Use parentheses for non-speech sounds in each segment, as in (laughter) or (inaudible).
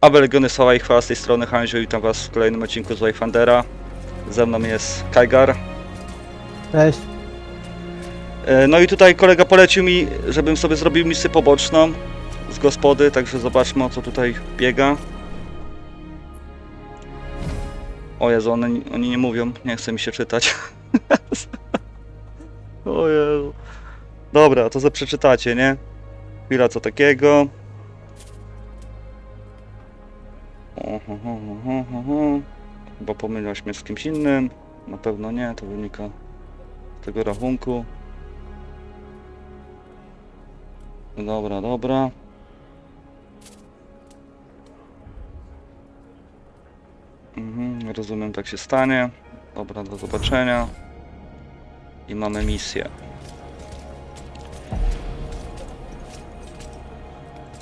Aby Legiony Sława i Chwała z tej strony Hanzio, witam was w kolejnym odcinku z Wayfandera. Ze mną jest Kaigar. Cześć. E, No i tutaj kolega polecił mi, żebym sobie zrobił misję poboczną z gospody, także zobaczmy o co tutaj biega. O Jezu, one, oni nie mówią, nie chce mi się czytać. (laughs) o Jezu. Dobra, to za przeczytacie, nie? Chwila, co takiego. Oho, ho, ho, ho, ho. Chyba pomyliłaś mnie z kimś innym. Na pewno nie, to wynika z tego rachunku. Dobra, dobra. Mhm, rozumiem, tak się stanie. Dobra, do zobaczenia. I mamy misję.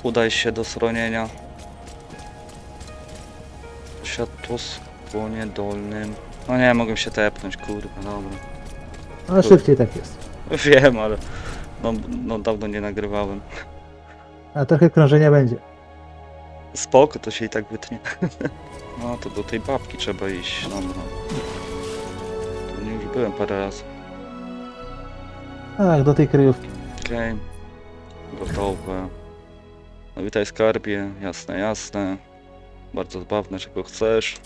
Udaj się do schronienia. Światło skłonie dolnym. No nie, mogę się tepnąć, kurwa, dobra. No szybciej tak jest. Wiem, ale no, no dawno nie nagrywałem. A trochę krążenia będzie. Spoko, to się i tak wytnie. (laughs) No to do tej babki trzeba iść, dobra. Tu nie już byłem parę razy. Tak, do tej kryjówki. Okej. Gotowe. No witaj skarbie, jasne, jasne. Bardzo zabawne, czego chcesz.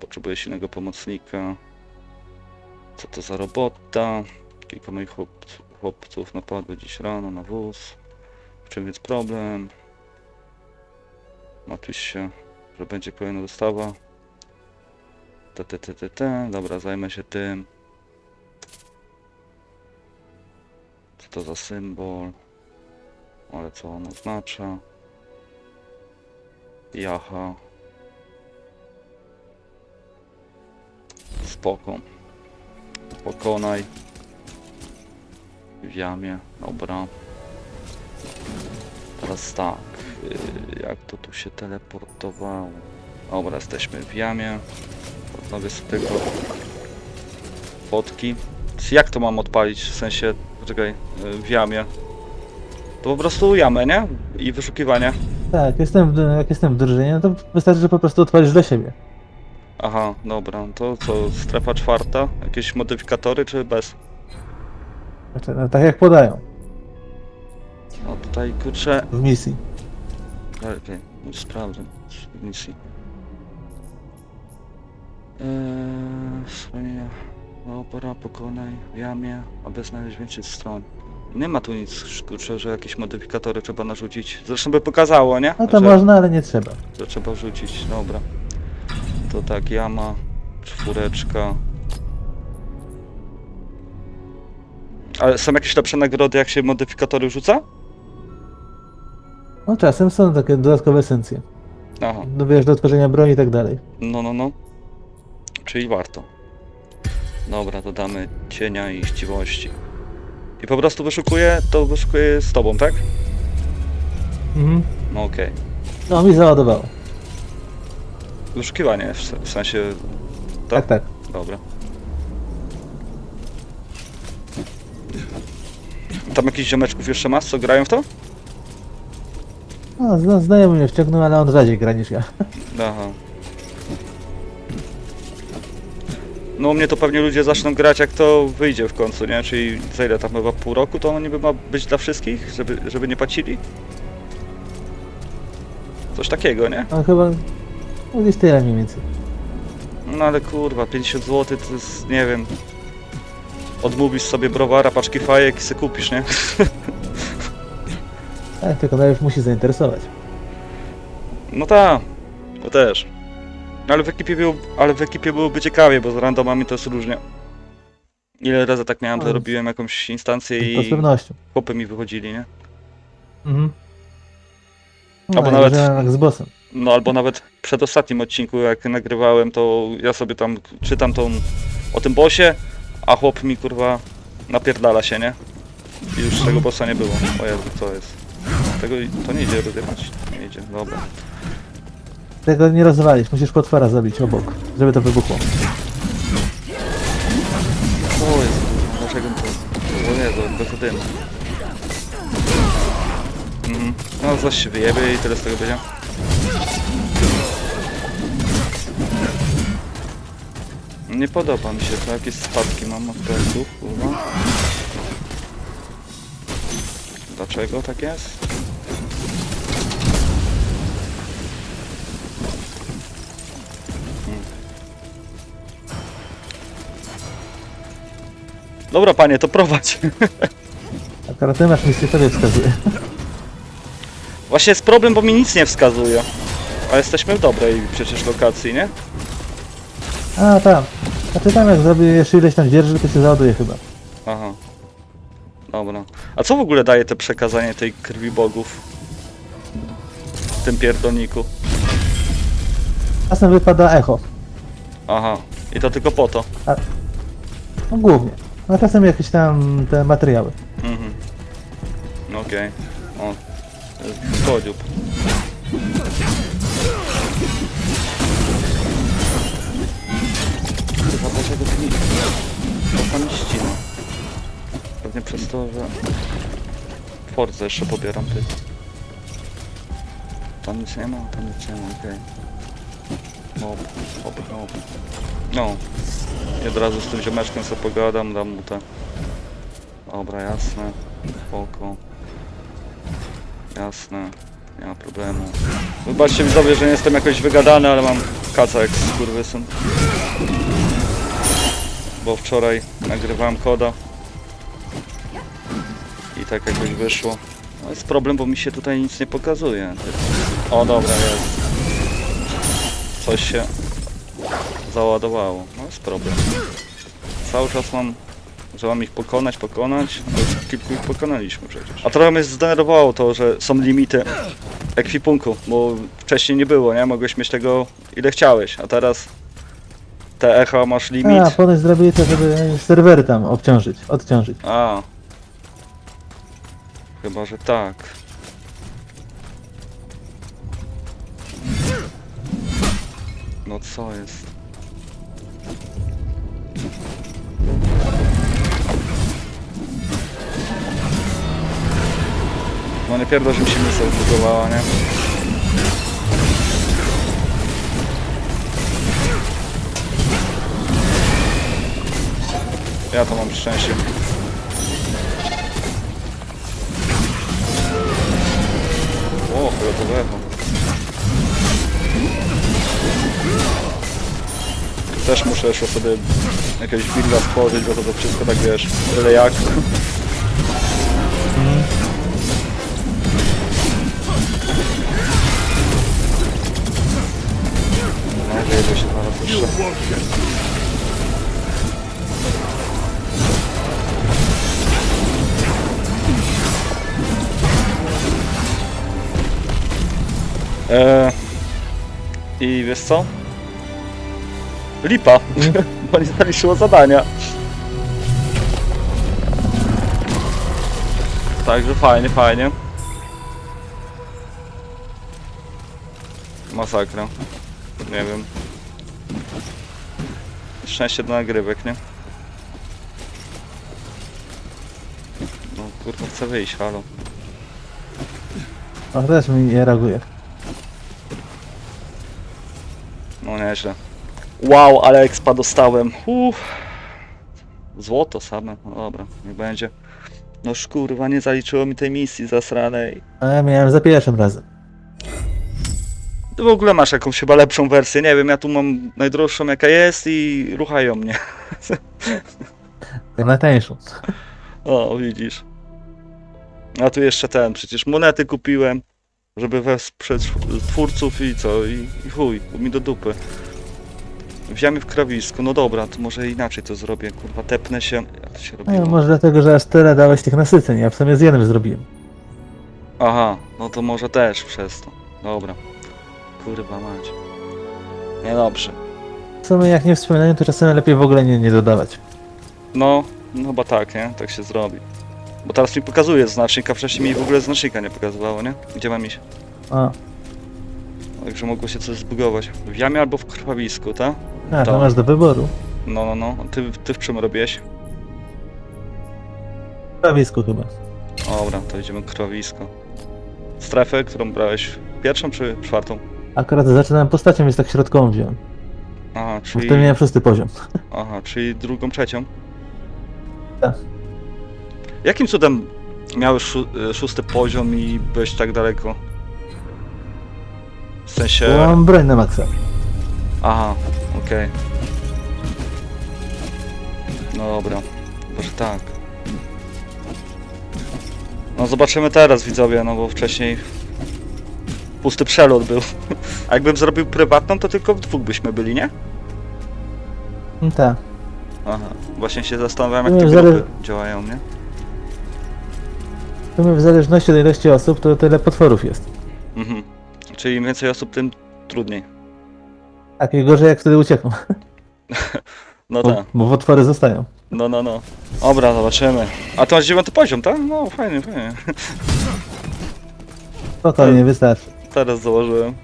Potrzebuję silnego pomocnika. Co to za robota? Kilka moich chłopców, napadło dziś rano na wóz. W czym jest problem? Martwisz się, że będzie kolejna dostawa. Te, te, te, te, te. Dobra, zajmę się tym. Co to za symbol? Ale co on oznacza? Jaha. Spoko. Pokonaj. W jamie. Dobra. Teraz tak. yy, Jak to tu się teleportowało? Dobra, jesteśmy w jamie. Odnowię sobie tylko fotki. Jak to mam odpalić? W sensie, poczekaj, yy, w jamie. To po prostu jamę, nie? I wyszukiwanie. Tak, jestem w, jak jestem w drużynie, no to wystarczy, że po prostu otworzysz dla siebie. Aha, dobra, to co, strefa czwarta? Jakieś modyfikatory czy bez? Znaczy, no, tak jak podają No tutaj kurczę, w misji. okej, okay. sprawdzę z misji. Eee, schronienia, opera, pokonaj, w jamie, aby znaleźć więcej stron. Nie ma tu nic, kurczę, że jakieś modyfikatory trzeba narzucić. Zresztą by pokazało, nie? No to że, można, ale nie trzeba. że trzeba wrzucić, dobra. To tak, jama, czwóreczka. Ale są jakieś lepsze nagrody, jak się modyfikatory rzuca? No czasem są takie dodatkowe esencje. Aha, No wiesz, do tworzenia broni i tak dalej. no, no, no. Czyli warto. Dobra, dodamy cienia i chciwości. I po prostu wyszukuję, to wyszukuję z tobą, tak? Mhm. No okej. No mi załadowało. Wyszukiwanie, w, se- w sensie... Tak, tak. Dobra. Tam jakichś ziomeczków jeszcze masz, co grają w to? No, zna, znajomy mnie wciągnął, ale on rzadziej gra niż ja. Aha. No u mnie to pewnie ludzie zaczną grać jak to wyjdzie w końcu, nie? Czyli za ile tam chyba pół roku to niby ma być dla wszystkich, żeby, żeby nie płacili? Coś takiego, nie? On chyba... No gdzieś tyle mniej więcej. No ale kurwa, 50 zł to jest, nie wiem... Odmówisz sobie browara, paczki fajek i se kupisz, nie? (laughs) Tak, tylko najpierw musi zainteresować. No tak, to też. Ale w ekipie był, ale w ekipie byłoby ciekawie, bo z randomami to jest różnie. Ile razy tak miałem, że No, robiłem jakąś instancję To z i pewnością. chłopy mi wychodzili, nie? Mhm. Albo No, nawet- nawet... jak z bossem. No albo nawet przed ostatnim odcinku, jak nagrywałem, to ja sobie tam czytam tą o tym bosie, a chłop mi kurwa napierdala się, nie? I już tego bossa nie było. O Jezu, co jest? Tego to nie idzie rozjebać. Nie idzie, dobra. Tego nie rozwalisz, musisz potwora zabić obok, żeby to wybuchło. O Jezu, dlaczego to... O Jezu, bez dymu. Mhm. No zaś się wyjebie i tyle z tego będzie. Nie podoba mi się to, jakieś spadki mam od pleców, kurwa. Dlaczego tak jest? Dobra panie, to prowadź. Akurat ty masz misję, tobie wskazuje. Właśnie jest problem, bo mi nic nie wskazuje. A jesteśmy w dobrej przecież lokacji, nie? A, tam. A ty tam jak zrobisz ileś tam dzierży, to się załaduje chyba. Aha. Dobra. A co w ogóle daje te przekazanie tej krwi bogów? W tym pierdolniku. Czasem wypada echo. Aha. I to tylko po to. No głównie. A czasem jakieś tam te materiały. Mhm. No Okej. O. Chodziób. Chyba dlaczego tu nie... To tam ścina. Pewnie przez to, że... Force jeszcze pobieram ty. Tam nic nie ma, tam nic nie ma, okej. Hop, hop, hop. No. I od razu z tym ziomeczkiem sobie pogadam, dam mu te... Dobra, jasne. Spoko. Jasne. Nie ma problemu. Wybaczcie mi sobie, że nie jestem jakoś wygadany, ale mam kaca jak skurwysyn. Bo wczoraj nagrywałem koda. I tak jakoś wyszło. No jest problem, bo mi się tutaj nic nie pokazuje. O dobra, jest. Coś się załadowało. No jest problem. Cały czas mam że mam ich pokonać, pokonać, ale już kilku ich pokonaliśmy przecież. A trochę mnie zdenerwowało to, że są limity ekwipunku, bo wcześniej nie było, nie? Mogłeś mieć tego ile chciałeś, a teraz te echo masz limit. A, ponoć zrobili to, żeby serwery tam obciążyć, odciążyć. A. Chyba, że tak. No co jest? Nie pierdol, że mi się misja zbudowała, nie? Ja to mam szczęście. O, fioletowego. Też muszę jeszcze sobie jakiegoś builda stworzyć, bo to, to wszystko tak wiesz, tyle jak. Eee, I wiesz co? Lipa, (laughs) bo nie zaliczyło zadania. Także fajnie, fajnie. Masakra. Nie wiem. Szczęście do nagrywek, nie? No kurwa, chcę wyjść, halo. O, też mi nie reaguje. No nieźle. Wow, ale expa dostałem. Uff. Złoto same. No dobra, nie będzie. No kurwa, nie zaliczyło mi tej misji zasranej. A ja miałem za pierwszym razem. Ty w ogóle masz jakąś chyba lepszą wersję, nie wiem, ja tu mam najdroższą jaka jest i ruchają mnie. Najtańszą. O, widzisz. A tu jeszcze ten, przecież monety kupiłem, żeby wesprzeć twórców i co, i, i chuj, mi do dupy. Wziąłem w krawisku, no dobra, to może inaczej to zrobię, kurwa, tepnę się, jak się No, robiło? może dlatego, że aż tyle dałeś tych nasyceń, ja w sumie z jednym zrobiłem. Aha, no to może też przez to, dobra. Kurwa mać. Niedobrze. W sumie jak nie wspominają, to czasem lepiej w ogóle nie, nie dodawać. No, no chyba tak, nie? Tak się zrobi. Bo teraz mi pokazuje znacznik, a wcześniej mi w ogóle znacznika nie pokazywało, nie? Gdzie mam iść? A, Także mogło się coś zbugować. W jamie albo w krwawisku, tak? a to To. masz do wyboru. No, no, no. A Ty, ty w czym robiłeś? W prawisku chyba. Dobra, to idziemy krwawisko. Strefę, którą brałeś pierwszą czy czwartą? Akurat zaczynałem postacią, więc tak środkową wziąłem. Aha, Bo czyli... wtedy miałem szósty poziom. Aha, czyli drugą, trzecią? Tak. Jakim cudem miałeś szó y, szósty poziom i byłeś tak daleko? W Bo sensie... mam broń na maksa. Aha, okej. No dobra, może tak. No zobaczymy teraz widzowie, no bo wcześniej pusty przelot był. A jakbym zrobił prywatną, to tylko w dwóch byśmy byli, nie? Mm, Tak. Aha, właśnie się zastanawiam jak Nie, te grupy działają, nie? W zależności od ilości osób, to tyle potworów jest. Mhm. Czyli im więcej osób, tym trudniej. Tak, i gorzej jak wtedy uciekną. (laughs) No Bo, tak, bo potwory zostają. no no no. Dobra, zobaczymy. A to masz dziewiąty poziom, tak? No fajnie, fajnie. Spokojnie, wystarczy. Teraz założyłem.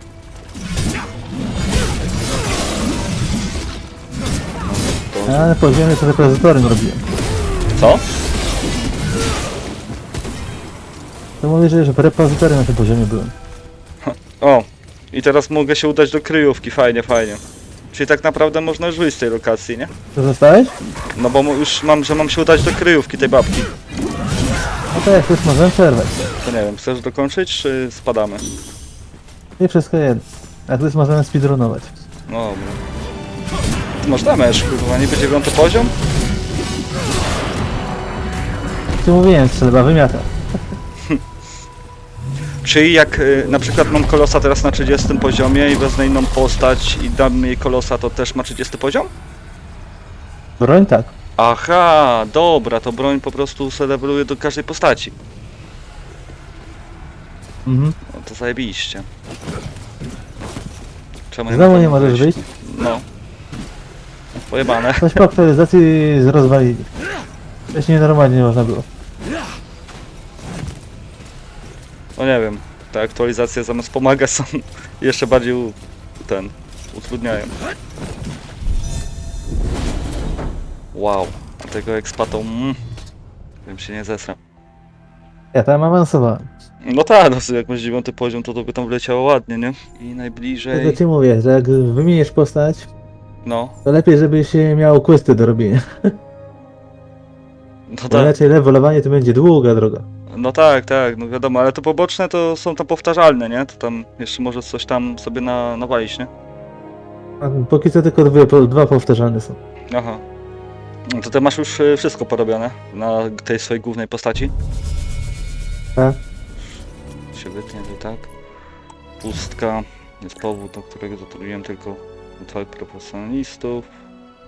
To- A na poziomie to repozytorem robiłem. Co? To mówię, że, w na tym poziomie byłem. O, i teraz mogę się udać do kryjówki, fajnie, fajnie. Czyli tak naprawdę można już wyjść z tej lokacji, nie? To zostałeś? No bo mu- już mam, że mam się udać do kryjówki tej babki. No to jak już możemy przerwać. To nie wiem, chcesz dokończyć, czy spadamy? I wszystko jedno. Jak już możemy speedrunować. No dobra. Ty masz damage, kurwa, niby dziewiąty poziom? Co mówiłem, strzelba wymiata. (laughs) Czyli jak y, na przykład mam kolosa teraz na 30 poziomie i wezmę inną postać i dam jej kolosa, to też ma 30 poziom? Broń tak. Aha, dobra, to broń po prostu se leveluje do każdej postaci. Mhm. To zajebiście. Czemu Znowu mogę nie możesz wyjść? No. Pojebane. Coś po aktualizacji zrozwalili. Wcześniej normalnie nie można było. No nie wiem, te aktualizacje zamiast pomagać są (laughs) jeszcze bardziej u, ten, utrudniają. Wow, a tego expa to mm, bym się nie zesrał. Ja tam awansowałem. No tak, no jak masz dziewiąty poziom, to to by tam wleciało ładnie, nie? I najbliżej, ci mówię, że jak wymienisz postać, no, to lepiej żebyś miał questy do robienia. no Bo tak, inaczej levelowanie to będzie długa droga. no tak, tak, no wiadomo, ale to poboczne to są tam powtarzalne, nie? To tam jeszcze może coś tam sobie na, nawalić, nie? A póki co tylko dwie, po- dwa powtarzalne są. Aha. No to ty masz już y, wszystko porobione na tej swojej głównej postaci? Tak. Się wytnie to tak. Pustka. Jest powód, do którego zatrudniłem tylko dwóch profesjonalistów.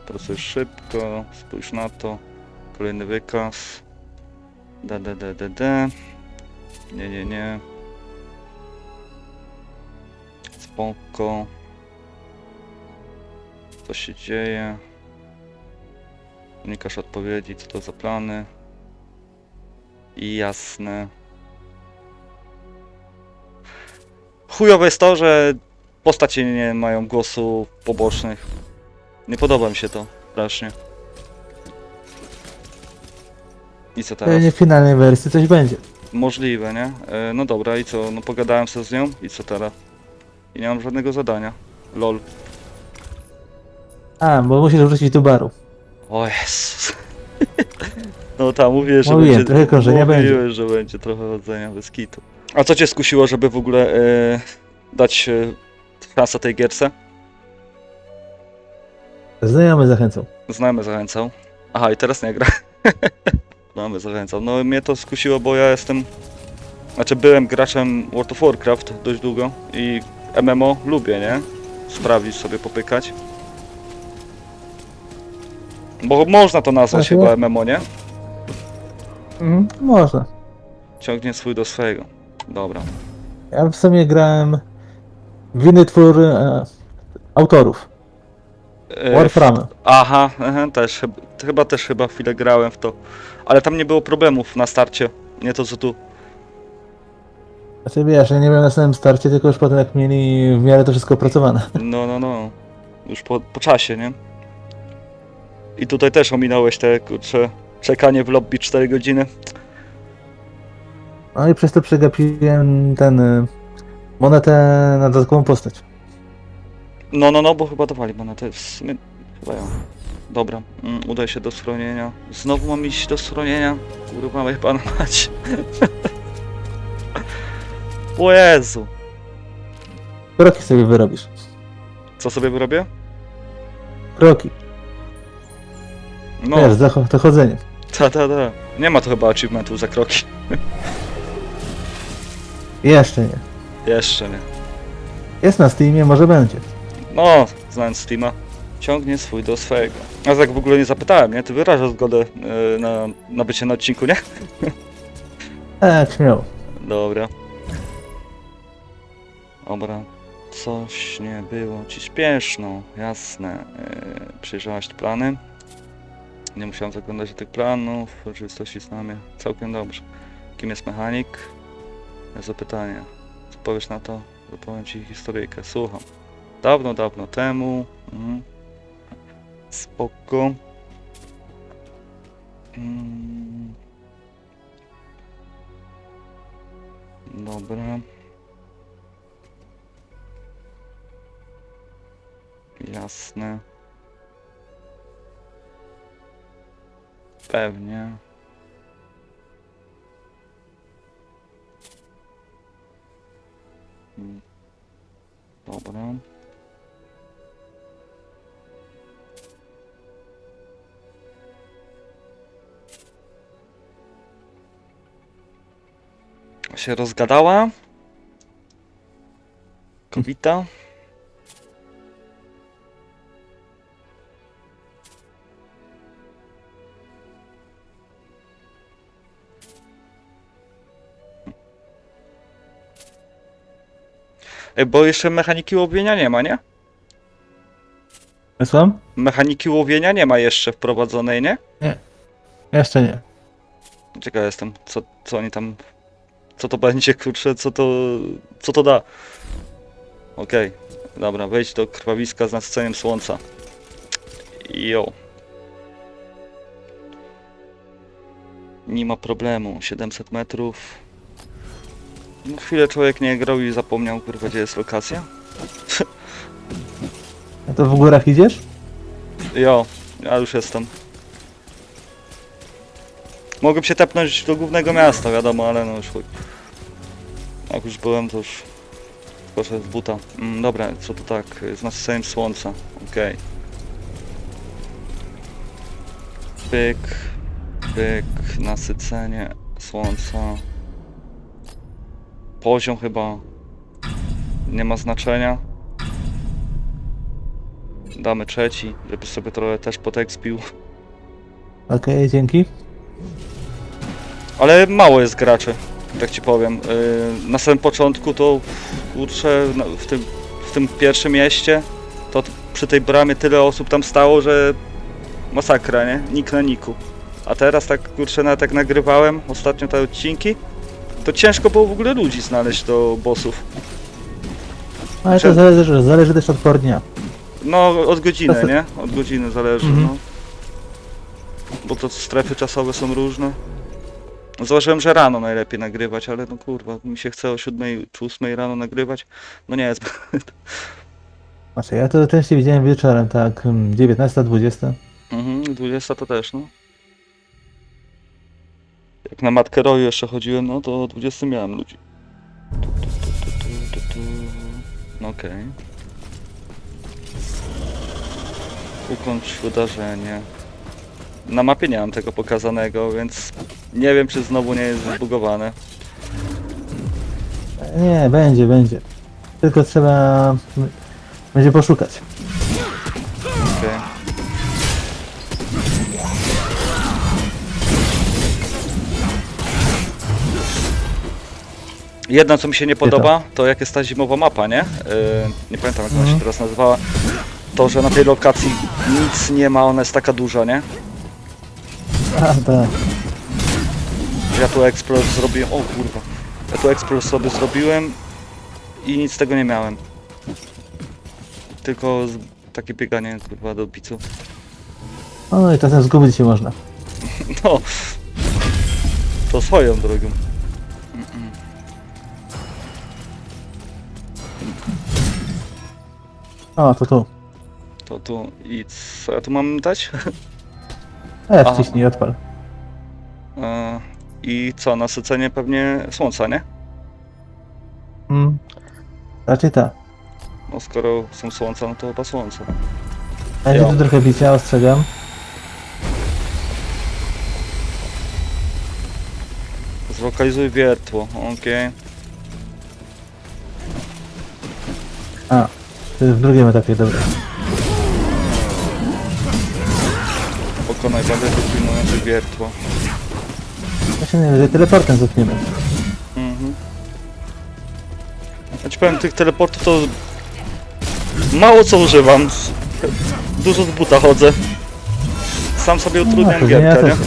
Pracujesz szybko, spójrz na to. Kolejny wykaz. D, D, D, D, D. Nie, nie, nie. Spoko. Co się dzieje? Unikasz odpowiedzi, co to za plany. I jasne. Chujowe jest to, że postacie nie mają głosu pobocznych. Nie podoba mi się to strasznie. I co teraz? Pewnie w finalnej wersji coś będzie. Możliwe, nie? E, no dobra, i co? No pogadałem sobie z nią i co teraz? I nie mam żadnego zadania. Lol. A, bo musisz wrócić do baru. O Jezus. (laughs) No tam mówię, że Mówiłem, będzie... trochę krążenia mówiłem, że będzie trochę chodzenia bez kitu. A co cię skusiło, żeby w ogóle e, dać e, szansę tej gierce? Znajomy zachęcał. Znajomy zachęcał. Aha, i teraz nie gra. (laughs) Znajomy zachęcał. No mnie to skusiło, bo ja jestem... Znaczy byłem graczem World of Warcraft dość długo i MMO lubię, nie? Sprawdzić sobie, popykać. Bo można to nazwać Tak, chyba MMO, nie? Mhm, można. Ciągnie swój do swojego. Dobra. Ja w sumie grałem w inny twór e, autorów. E, Warframe. Aha, aha też, chyb- chyba też chyba chwilę grałem w to. Ale tam nie było problemów na starcie. Nie to co tu. Znaczy wiesz, ja nie byłem na samym starcie, tylko już potem jak mieli w miarę to wszystko opracowane. No, no, no. Już po, po czasie, nie? I tutaj też ominąłeś te, kurczę, czekanie w lobby 4 godziny. No i przez to przegapiłem ten e, monetę na dodatkową postać. No, no, no, bo chyba dawali monetę. W sumie chyba ja. Dobra, mm, udaj się do schronienia. Znowu mam iść do schronienia. Kurwa, moje pana mać. (laughs) o Jezu. Kroki sobie wyrobisz. Co sobie wyrobię? Kroki. No, Wiesz, za cho- to chodzenie. ta, ta, ta. Nie ma to chyba achievementu za kroki. (laughs) Jeszcze nie. Jeszcze nie. Jest na Steamie, może będzie. No, znając Steama, ciągnie swój do swojego. A tak w ogóle nie zapytałem, nie? Ty wyrażasz zgodę yy, na, na bycie na odcinku, nie? (laughs) Tak, śmiało. Dobra. Dobra. Coś nie było ci śpieszno, jasne. Yy, przyjrzałaś te plany. Nie musiałem zaglądać do tych planów, w rzeczywistości znam je całkiem dobrze. Kim jest mechanik? Zapytanie. Co powiesz na to? Zapowiem ci historyjkę. Słucham. Dawno, dawno temu. Mhm. Spoko. Mm. Dobra. Jasne. Pewnie. Mm. Dobra. Się rozgadała. Kobita. Bo jeszcze mechaniki łowienia nie ma, nie? Wysłam? Mechaniki łowienia nie ma jeszcze wprowadzonej, nie? Jeszcze nie. Ciekaw jestem, co, co oni tam... Co to będzie, kurczę, co to... Co to da? Okej, dobra, wejdź do krwawiska z nasyceniem słońca. Jo. Nie ma problemu, 700 metrów. No, chwilę człowiek nie grał i zapomniał, kurwa, gdzie jest lokacja. A to w górach idziesz? Jo, ja już jestem. Mogłem się tepnąć do głównego miasta, wiadomo, ale no już chuj. Jak już byłem, to już poszedł w buta. Mm, dobra, co to tak? Z nasyceniem słońca. Okej. Pyk, pyk, nasycenie słońca. Poziom chyba nie ma znaczenia. Damy trzeci, żeby sobie trochę też potekspił. Okej, dzięki. Ale mało jest graczy, tak ci powiem. Yy, na samym początku to kurczę, na- w tym, w tym pierwszym mieście to t- przy tej bramie tyle osób tam stało, że masakra, nie? Nik na niku. A teraz tak kurczę, nawet jak nagrywałem ostatnio te odcinki, to ciężko było w ogóle ludzi znaleźć do bossów. Ale Czemu? to zależy, zależy też od por dnia. No, od godziny, nie? Od godziny zależy, Mhm. no. Bo to strefy czasowe są różne. Zauważyłem, że rano najlepiej nagrywać, ale no kurwa, mi się chce o 7 czy 8 rano nagrywać. No nie jest. (laughs) Znaczy, ja to częściej widziałem wieczorem, tak, mm, 19, 20. mhm, 20 to też, no. Jak na matkę roju jeszcze chodziłem, no to o 20 miałem ludzi. Tu, tu, tu, tu, tu, tu, okej. Ukończ wydarzenie. Na mapie nie mam tego pokazanego, więc nie wiem czy znowu nie jest zbugowane. Nie, będzie, będzie. Tylko trzeba będzie poszukać. Jedno co mi się nie podoba, to jak jest ta zimowa mapa, nie? Yy, nie pamiętam jak ona się Mhm. teraz nazywała. To, że na tej lokacji nic nie ma, ona jest taka duża, nie? A, tak. Ja tu Explore zrobiłem, o kurwa. Ja tu Explore sobie zrobiłem i nic z tego nie miałem. Tylko z, takie bieganie kurwa do picu. O, i czasem zgubić się można. (laughs) No, to swoją drogą. O, to tu. To tu i co ja tu mam dać? E, Aha. wciśnij odpal. E, I co, nasycenie pewnie słońca, nie? Mm. Raczej tak. No skoro są słońca, no to chyba słońce. Będzie Jo. tu trochę bicia, ostrzegam. Zlokalizuj wiertło, okej. W drugim etapie, dobra. Pokonaj bandytów pilnujących wiertło. Ja się najwyżej teleportem zepniemy. Mhm. Ja ci powiem, tych teleportów to mało co używam. Dużo z buta chodzę. Sam sobie No, utrudniam ja gierkę, nie? też.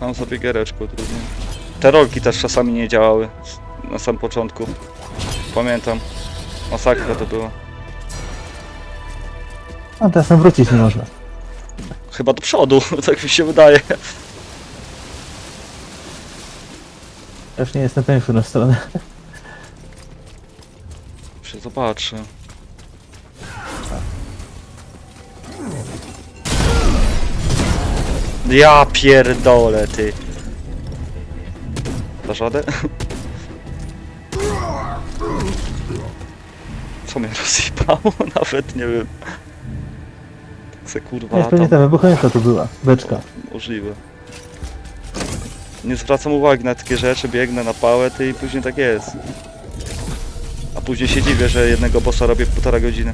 Sam sobie giereczkę utrudniam. Te rolki też czasami nie działały. Na samym początku. Pamiętam. Masakra to była. A teraz tam wrócić nie można. Chyba do przodu, (laughs) tak mi się wydaje. Już nie jestem pewien, w którą stronę. Się zobaczę. Ja pierdolę, ty. Dasz radę? Co mnie rozjebało? (laughs) Nawet nie wiem. Se kurwa Nie, pewnie ta wybuchająca tu była. Beczka. Możliwe. Nie zwracam uwagi na takie rzeczy, biegnę na pałę ty i później tak jest. A później się dziwię, że jednego bossa robię w półtora godziny.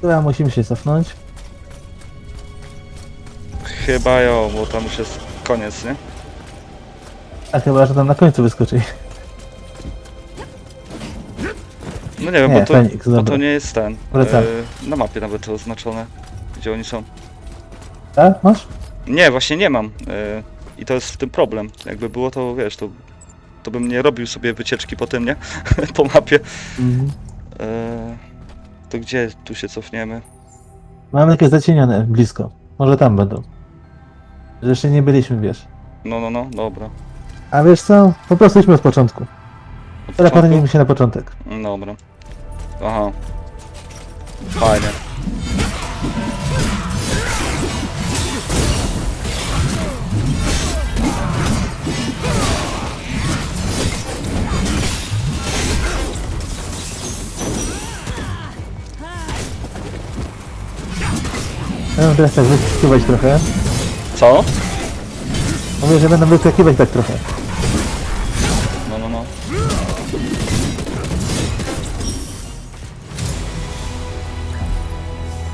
Chyba musimy się cofnąć. Chyba jo, bo tam już jest koniec, nie? A chyba, że tam na końcu wyskoczy. No nie wiem, Nie, bo, to, Feniks, bo to nie jest ten. Wracamy. e, na mapie nawet to oznaczone, gdzie oni są. Tak? Masz? Nie, właśnie nie mam. e, I to jest w tym problem. Jakby było to, wiesz, to, to bym nie robił sobie wycieczki po tym, nie? (laughs) po mapie. Mhm. E, to gdzie tu się cofniemy? Mamy takie zacienione blisko. Może tam będą. Że Jeszcze nie byliśmy, wiesz. No, no, no, dobra. A wiesz co? Po prostu idźmy od początku. Początku? się na początek. Dobra. Aha. Fajnie. Ja bym teraz tak wyskakiwać trochę. Co? Mówię, że będę wyskakiwać tak trochę.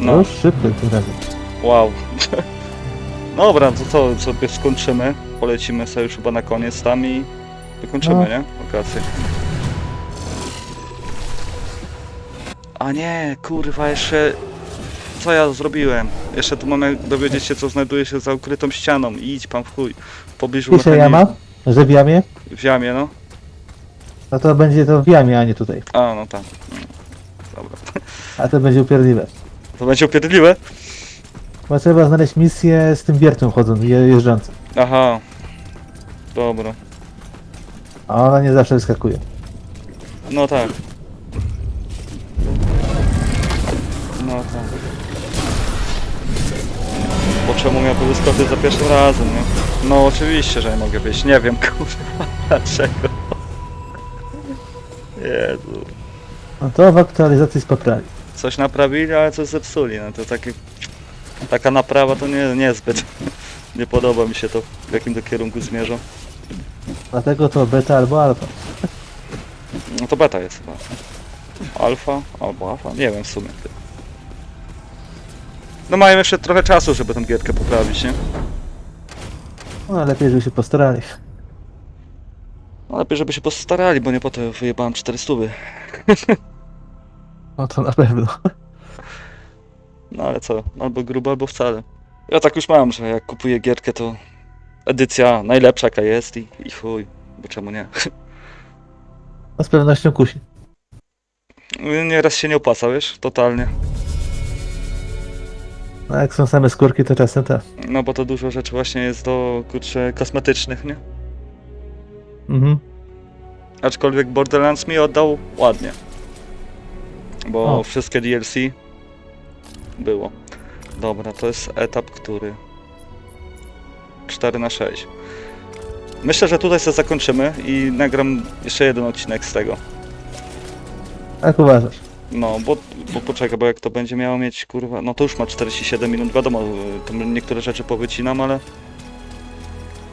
No. No, szybko tym razem. wow. (laughs) Dobra, to to sobie skończymy. Polecimy sobie już chyba na koniec tam i wykończymy, No. nie? Wakacje. A nie, kurwa, jeszcze... Co ja zrobiłem? Jeszcze tu mamy dowiedzieć się, co znajduje się za ukrytą ścianą. Idź pan w chuj. W pobliżu Pisze jama, że w jamie, W jamie, no. no to będzie to w jamie, a nie tutaj. A, no tak. Mm. Dobra. A to będzie upierdliwe. To będzie upierdliwe? Bo trzeba znaleźć misję z tym wiertłem chodząc, je, jeżdżącym. Aha. Dobra. A ona nie zawsze wyskakuje. No tak. No tak. Bo czemu miałby wyskoczyć za pierwszym razem, nie? No oczywiście, że nie mogę być. Nie wiem, (laughs) kurwa, dlaczego. Jezu. No to w aktualizacji spoprawi. Coś naprawili, ale coś zepsuli. No to takie... Taka naprawa to nie, niezbyt. (laughs) Nie podoba mi się to, w jakim to kierunku zmierzą. Dlatego to beta albo alfa. No to beta jest chyba. Alfa albo alfa? Nie wiem w sumie. No mają jeszcze trochę czasu, żeby tę gierkę poprawić, nie? No lepiej, żeby się postarali. No lepiej, żeby się postarali, bo nie po to wyjebałem 400. (laughs) No to na pewno. No ale co, albo grubo, albo wcale. Ja tak już mam, że jak kupuję gierkę, to edycja najlepsza jaka jest i, i chuj, bo czemu nie? No z pewnością kusi. Nieraz się nie opłaca, wiesz, totalnie. No jak są same skórki, to czasem tak. No bo to dużo rzeczy właśnie jest do, kurczę, kosmetycznych, nie? Mhm. Aczkolwiek Borderlands mi oddał ładnie. Bo O. wszystkie DLC było. Dobra, to jest etap, który 4 na 6. Myślę, że tutaj sobie zakończymy i nagram jeszcze jeden odcinek z tego. Jak uważasz? No, bo, bo poczekaj, bo jak to będzie miało mieć, kurwa, no to już ma 47 minut, wiadomo, y, tam niektóre rzeczy powycinam, ale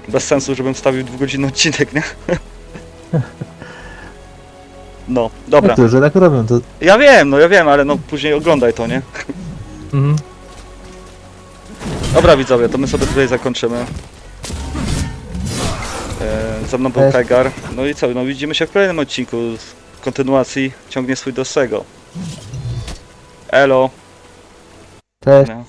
bez sensu, żebym wstawił dwugodzinny odcinek, nie? (laughs) No, dobra. Niektórzy tak robią, to... Ja wiem, no ja wiem, ale no później oglądaj to, nie? Mhm. Dobra widzowie, to my sobie tutaj zakończymy. E, ze mną był Cześć. Kaigar. No i co, no widzimy się w kolejnym odcinku z kontynuacji Ciągnie swój do swego. Elo. Cześć. No.